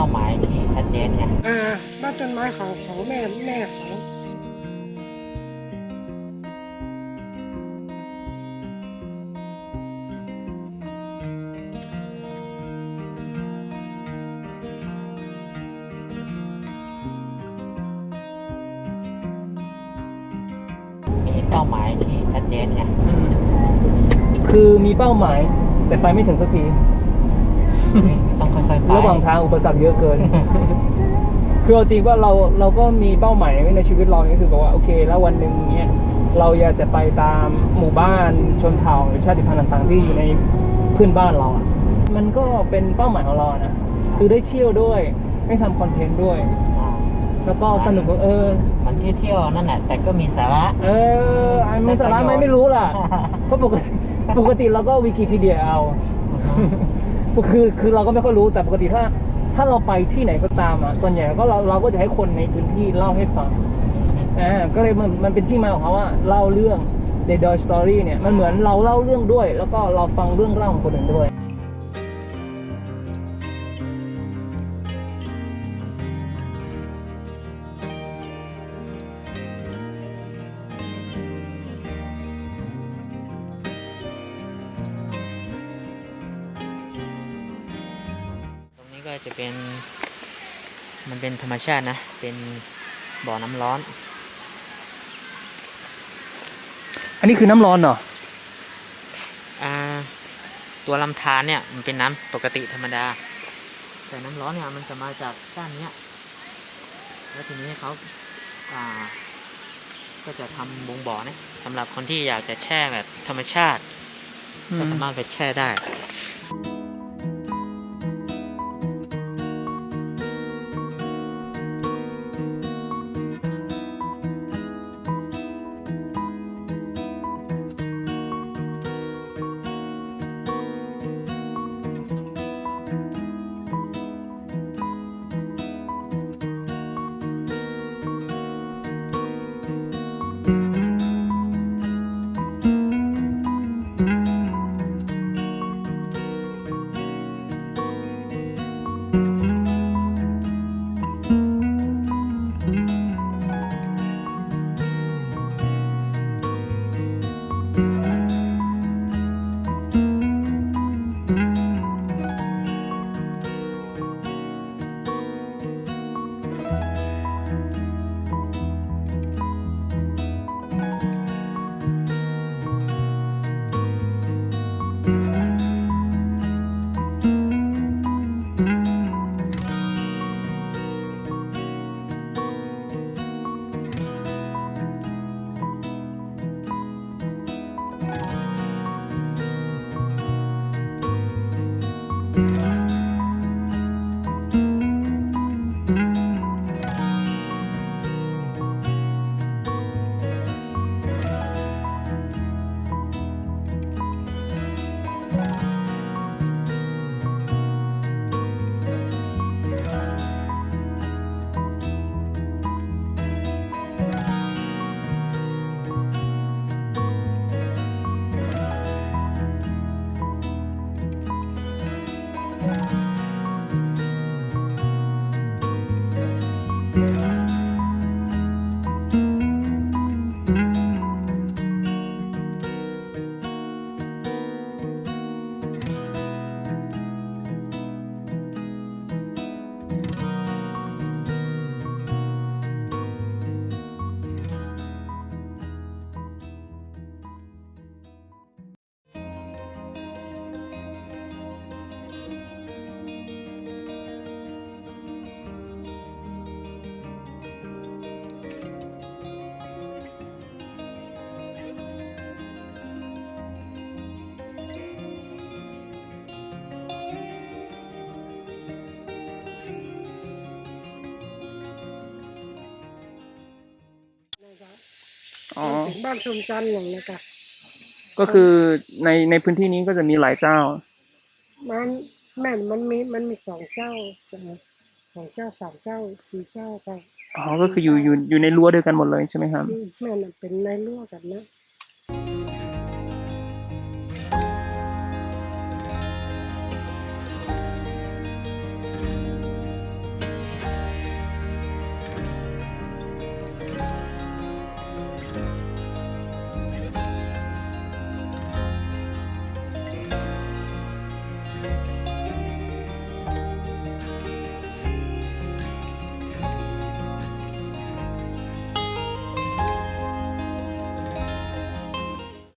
ป้าหมายที่ชัดเจนไงอ่าบ้านต้นไม้ของของแม่แม่เขามีเป้าหมายที่ชัดเจนไงอืมคือมีเป้าหมายแต่ไปไม่ถึงสักที ต้องค่อยๆไประหว่างทางอุปสรรคเยอะเกิน คือเอาจริงว่าเราเราก็มีเป้าหมายไว้ในชีวิตเราก็คือบอกว่าโอเค แล้ววันหนึ่งเนี้ยเราอยากจะไปตามหมู่บ้านชนเผ่าหรือชาติพันธุ์ต่าง ๆ ที่อยู่ในเพื่อนบ้านเราอะมันก็เป็นเป้าหมายของเราอะนะคือได้เที่ยวด้วยได้ทำคอนเทนต์ด้วยอ่าแล้วก็สนุกเออมันที่เที่ยวนั่นแหละแต่ก็มีสาระ เอออันมีสาระไหมไม่รู้ล่ะเพราะปกติปกติเราก็วิกิพีเดียเอา คือคือเราก็ไม่ค่อยรู้แต่ปกติถ้า ถ้าเราไปที่ไหนก็ตามอะส่วนใหญ่ก็เราเราก็จะให้คนในพื้นที่เล่าให้ฟังอ่าก็เลยมันมันเป็นที่มาของเขาว่าเล่าเรื่องในดอยสตอรี่เนี่ยมันเหมือนเราเล่าเรื่องด้วย แล้วก็เราฟังเรื่องเล่าของคนอื่นด้วย จะเป็น มันเป็นธรรมชาตินะ เป็นบ่อน้ำร้อน อันนี้คือน้ำร้อนเหรออ่า ตัวลำธารเนี่ยมันเป็นน้ำปกติธรรมดา แต่น้ำร้อนเนี่ยมันจะมาจากด้านเนี้ย แล้วทีนี้เขาอ่า ก็จะทำบงบ่อเนี่ยสำหรับคนที่อยากจะแช่แบบธรรมชาติก็สามารถไปแช่ได้ นะค อ๋อถึงบ้านชมจันทร์อย่างนี้ค่ะก็คือในในพื้นที่นี้ก็จะมีหลายเจ้า มันแม่นมันมีมันมีสองเจ้านะสองเจ้าสามเจ้าสี่เจ้าค่ะอ๋อก็คืออยู่อยู่อยู่ในรั้วเดียวกันหมดเลยใช่ไหมครับที่แม่นน่ะเป็นในรั่วกันนะ